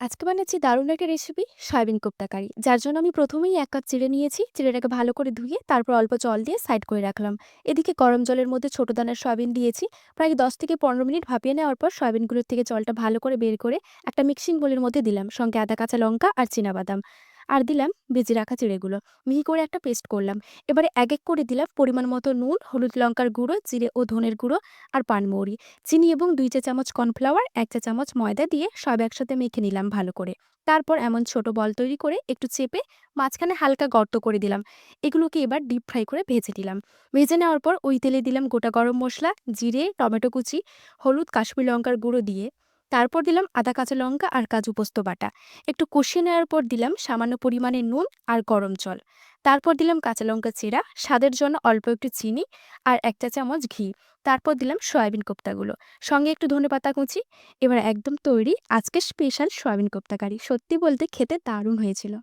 আজকে বানাচ্ছি দারুণ একটা রেসিপি সয়াবিন কোপ্তা কারি। যার জন্য আমি প্রথমেই এক কাপ চিড়ে নিয়েছি। চিড়েটাকে ভালো করে ধুয়ে তারপর অল্প জল দিয়ে সাইড করে রাখলাম। এদিকে গরম জলের মধ্যে ছোট দানার সয়াবিন দিয়েছি। প্রায় দশ থেকে পনেরো মিনিট ভাপিয়ে নেওয়ার পর সয়াবিনগুলোর থেকে জলটা ভালো করে বের করে একটা মিক্সিং বোলের মধ্যে দিলাম। সঙ্গে আদা, কাঁচা লঙ্কা আর বাদাম আর দিলাম ভেজে রাখা চিড়েগুলো। মিহি করে একটা পেস্ট করলাম। এবারে এক এক করে দিলাম পরিমাণ মতো নুন, হলুদ লঙ্কার গুঁড়ো, জিরে ও ধনের গুঁড়ো আর পানমৌরি চিনি এবং দুই চা চামচ কর্নফ্লাওয়ার, এক চা চামচ ময়দা দিয়ে সব একসাথে মেখে নিলাম ভালো করে। তারপর এমন ছোট বল তৈরি করে একটু চেপে মাঝখানে হালকা গর্ত করে দিলাম। এগুলোকে এবার ডিপ ফ্রাই করে ভেজে দিলাম ভেজে নেওয়ার পর ওই তেলে দিলাম গোটা গরম মশলা, জিরে, টমেটো কুচি, হলুদ, কাশ্মীর লঙ্কার গুঁড়ো দিয়ে। তারপর দিলাম আদা, কাঁচা লঙ্কা আর কাজু পোস্ত বাটা। একটু কষিয়ে নেওয়ার পর দিলাম সামান্য পরিমাণে নুন আর গরম জল। তারপর দিলাম কাঁচা লঙ্কা চিরা, স্বাদের জন্য অল্প একটু চিনি আর একটা চামচ ঘি। তারপর দিলাম সয়াবিন কোপ্তাগুলো। সঙ্গে একটু ধনে পাতা কুচি। এবার একদম তৈরি আজকে স্পেশাল সয়াবিন কোপ্তা কারি সত্যি বলতে খেতে দারুণ হয়েছিল।